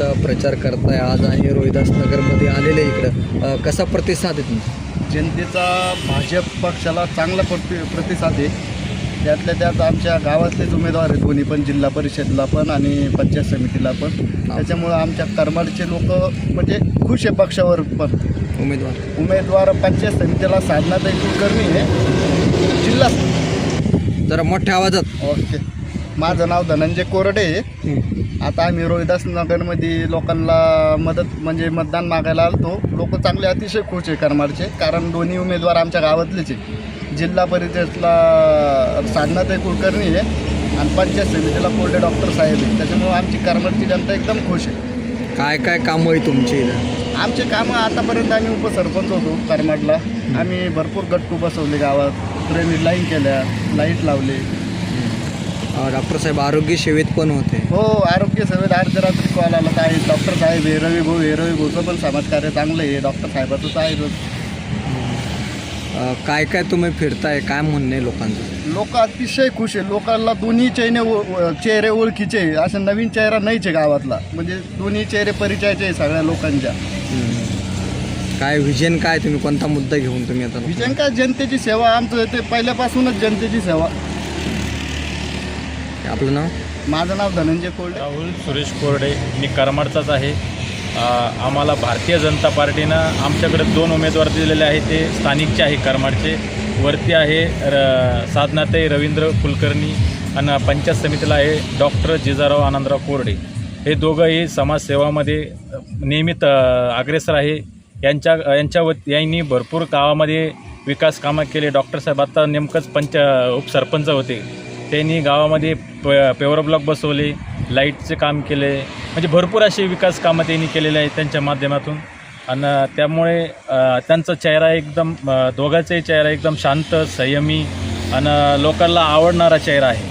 जनतेचा प्रचार करताय. आज आणि रोहिदास नगरमध्ये आलेले इकडं. कसा प्रतिसाद आहे तुमचा? जनतेचा भाजप पक्षाला चांगला प्रति प्रतिसाद आहे. त्यातल्या त्यात आमच्या गावातलेच उमेदवार आहेत दोन्ही पण जिल्हा परिषदला पण आणि पंचायत समितीला पण. त्याच्यामुळं आमच्या करमाडचे लोक म्हणजे खुश आहे पक्षावर पण. उमेदवार. उमेदवार पंचायत समितीला साधनाताई कुलकर्णी आहे. जिल्हा. जरा मोठ्या आवाजात. ओके. माझं नाव धनंजय कोरडे आहे. आता आम्ही रोहिदास नगरमध्ये लोकांना मदत म्हणजे मतदान मागायला आलतो. लोक चांगले अतिशय खुश आहे करमाडचे. कारण दोन्ही उमेदवार आमच्या गावातलेच आहे जिल्हा परिषदला साधनाताई कुलकर्णी आहे आणि पंचायत समितीला कोल्डे डॉक्टर साहेब आहे त्याच्यामुळे आमची करमाडची जनता एकदम खुश आहे. काय काय कामं आहे तुमची आमचे कामं आतापर्यंत आम्ही उपसरपंच होतो करमाडला. आम्ही भरपूर गट्टू बसवले गावात. ड्रेनेज लाईन केल्या लाइट लावले. डॉक्टर साहेब आरोग्य सेवेत पण होते. हो आरोग्य सेवेत अर्धरात्री कॉल आला आहे डॉक्टर साहेब हे रवी भाऊ हे रवी भाऊचं पण समाजकार्य चांगलं आहे डॉक्टर साहेबाचं तर आहेच अ, काय काय तुम्ही फिरताय? काय म्हणणं आहे लोकांचं? लोक अतिशय खुश आहे. लोकांना दोन्ही चेहरे ओ- चेहरे ओळखीचे आहे. असा नवीन चेहरा नाहीच आहे गावातला. म्हणजे दोन्ही चेहरे परिचयाचे आहे सगळ्या लोकांच्या. काय विजन काय? तुम्ही कोणता मुद्दा घेऊन तुम्ही आता विजय काय? जनतेची सेवा आमचं ते पहिल्यापासूनच जनतेची सेवा. आपलं नाव? माझं नाव धनंजय कोल्डे राहुल सुरेश कोरडे. मी करमाडचाच आहे. आम्हाला भारतीय जनता पार्टीनं आमच्याकडे दोन उमेदवार दिलेले आहेत. ते स्थानिकचे आहे करमाडचे. वरती आहे र साधनाताई रवींद्र कुलकर्णी आणि पंचायत समितीला आहे डॉक्टर जिजाराव आनंदराव कोरडे. हे दोघंही समाजसेवामध्ये नियमित अ, अग्रेसर आहे. यांच्या यांच्या वत यांनी भरपूर गावामध्ये विकास कामं केले. डॉक्टर साहेब आता नेमकंच पंच उपसरपंच होते. त्यांनी गावामध्ये प पेवर ब्लॉक बसवले लाईटचे काम केले. म्हणजे भरपूर असे विकास कामं त्यांनी केलेले आहेत त्यांच्या माध्यमातून. आणि त्यामुळे त्यांचा चेहरा एकदम दोघांचाही चेहरा एकदम शांत संयमी आणि लोकांना आवडणारा चेहरा आहे.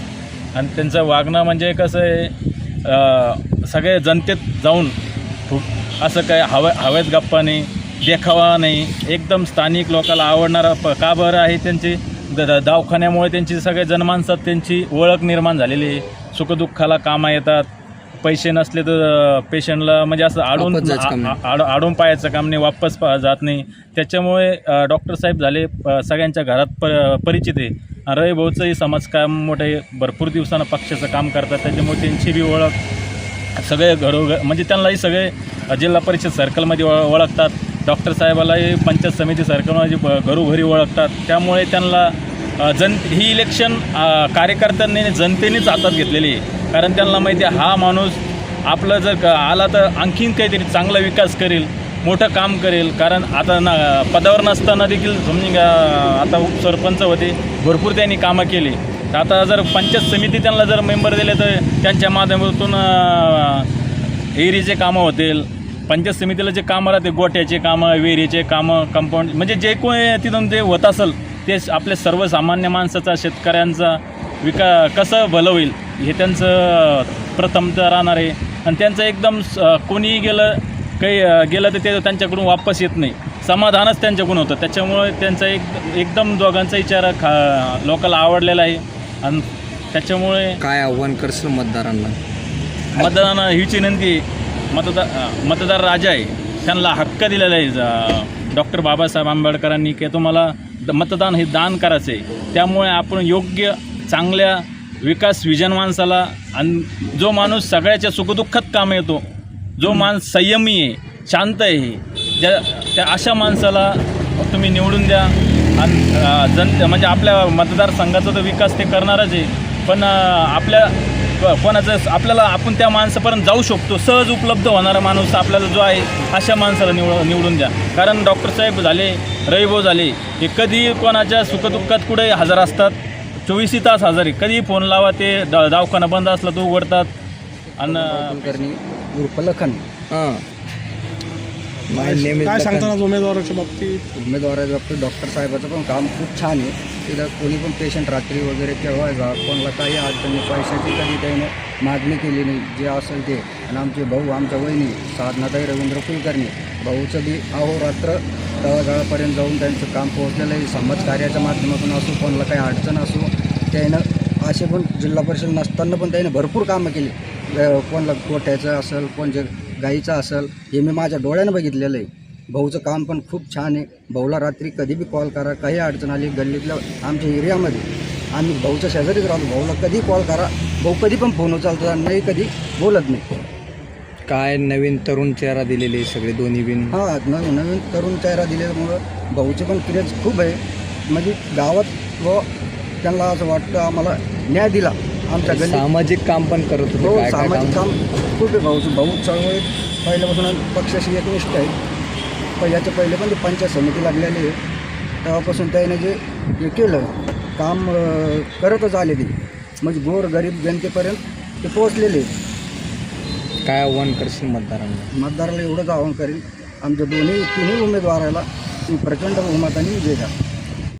आणि त्यांचं वागणं म्हणजे कसं आहे सगळे जनतेत जाऊन खूप असं काय हवं हवेत गप्पा नाही देखावा नाही. एकदम स्थानिक लोकांना आवडणारा प का बरं आहे त्यांची? द दवाखान्यामुळे त्यांची सगळे जनमानसात त्यांची ओळख निर्माण झालेली आहे. सुखदुःखाला कामा येतात. पैसे नसले तर पेशंटला म्हणजे असं आडून आडून पाहायचं काम नाही वापस पा- जात नाही. त्याच्यामुळे डॉक्टर साहेब झाले सगळ्यांच्या घरात प परिचित आहे. रवी भाऊचंही समाजकाम मोठे भरपूर दिवसानं पक्षाचं काम करतात. त्याच्यामुळे त्यांची बी ओळख सगळे घरोघर म्हणजे त्यांनाही सगळे जिल्हा परिषद सर्कलमध्ये ओळ ओळखतात. डॉक्टर साहेबालाही पंचायत समिती सर्कलमध्ये ब- घरोघरी ओळखतात. त्यामुळे त्यांना जन ही इलेक्शन कार्यकर्त्यांनी जनतेनेच हातात घेतलेली आहे. कारण त्यांना माहिती आहे हा माणूस आपलं जर क- आला तर आणखीन काहीतरी चांगला विकास करेल मोठं काम करेल. कारण आता ना पदावर नसताना देखील समजून आता उपसरपंच होते भरपूर त्यांनी कामं केली. तर आता जर पंचायत समिती त्यांना जर मेंबर दिले तर त्यांच्या माध्यमातून एरीचे कामं होतील. पंचायत समितीला जे कामं राहते गोट्याचे कामं विहिरीचे कामं कंपाऊंड म्हणजे जे कोणी तिथून जे होत असेल ते आपल्या सर्वसामान्य माणसाचा शेतकऱ्यांचा विका कसं भलं होईल हे त्यांचं प्रथमतः राहणार आहे. आणि त्यांचं एकदम कोणीही गेलं काही गेलं तर ते त्यांच्याकडून वापस येत नाही. समाधानच त्यांच्याकडून होतं. त्याच्यामुळे त्यांचा एक एकदम दोघांचाही चेहरा खा लोकांना आवडलेला आहे. आणि त्याच्यामुळे काय आव्हान करशील मतदारांना? मतदान हीच विनंती. मतदार मतदार राजा आहे. त्यांना हक्क दिलेला आहे डॉक्टर बाबासाहेब आंबेडकरांनी की तुम्हाला द- मतदान हे दान करायचं आहे त्यामुळे आपण योग्य चांगल्या विकास विजन माणसाला आणि जो माणूस सगळ्याच्या सुखदुःखात काम येतो जो माणूस संयमी आहे शांत आहे ज्या त्या अशा माणसाला तुम्ही निवडून द्या. आणि जन म्हणजे आपल्या मतदारसंघाचा तर विकास ते करणारच आहे. पण आपल्या कोणाचं आपल्याला आपण त्या माणसापर्यंत जाऊ शकतो. सहज उपलब्ध होणारा माणूस आपल्याला जो आहे अशा माणसाला निवड निवडून द्या. कारण डॉक्टर साहेब झाले रविभाऊ झाले हे कधी कोणाच्या सुखदुःखात कुठे हजर असतात? चोवीसही तास हजर. आहे कधीही फोन लावा ते द दवाखाना बंद असला तो उघडतात. आणि लखन. हां. काय सांगताना उमेदवाराच्या बाबतीत? उमेदवाराच्या बाबतीत डॉक्टर साहेबाचं पण काम खूप छान आहे. तिथं कोणी पण पेशंट रात्री वगैरे केव्हा कोणाला काही अडचण पैशाची कधी त्याने मागणी केली नाही जे असेल ते. आणि आमचे भाऊ आमच्या वहिनी साधनाताई रवींद्र कुलकर्णी भाऊचं बी अहोरात्र तळागाळापर्यंत जाऊन त्यांचं काम पोहोचलेलं आहे. समाजकार्याच्या माध्यमातून असो कोणाला काही अडचण असो त्यानं असे पण जिल्हा परिषद नसताना पण त्याने भरपूर कामं केली. कोणाला गोठ्याचं असेल कोण जे गाईचं असेल हे मी माझ्या डोळ्यानं बघितलेलं आहे. भाऊचं काम पण खूप छान आहे. भाऊला रात्री कधी बी कॉल करा काही अडचण आली गल्लीतल्या आमच्या एरियामध्ये आम्ही भाऊच्या शेजारीच राहतो. भाऊला कधी कॉल करा भाऊ कधी पण फोन उचलतात नाही कधी बोलत नाही. काय नवीन तरुण चेहरा दिलेले सगळे दोन्ही बिन हां नवीन नवीन तरुण चेहरा दिल्यामुळं भाऊचे पण क्रेज खूप आहे. म्हणजे गावात व त्यांना असं वाटतं आम्हाला न्याय दिला. आमच्या गल्ली सामाजिक काम पण करत होते हो सामाजिक काम? खूप आहे भाऊचं भाऊ चळवळीत पहिल्यापासून पक्षाशी एकनिष्ठ आहे. पण याच्या पहिले पण ते पंचायत समिती लागलेली आहे. तेव्हापासून त्याने जे हे केलं काम करतच आले ते. म्हणजे गोर गरीब जनतेपर्यंत ते पोहोचलेले. काय आव्हान करशील मतदारांना? मतदाराला एवढंच आवाहन करेल आमच्या दोन्ही तिन्ही उमेदवाराला प्रचंड बहुमताने विजय द्या.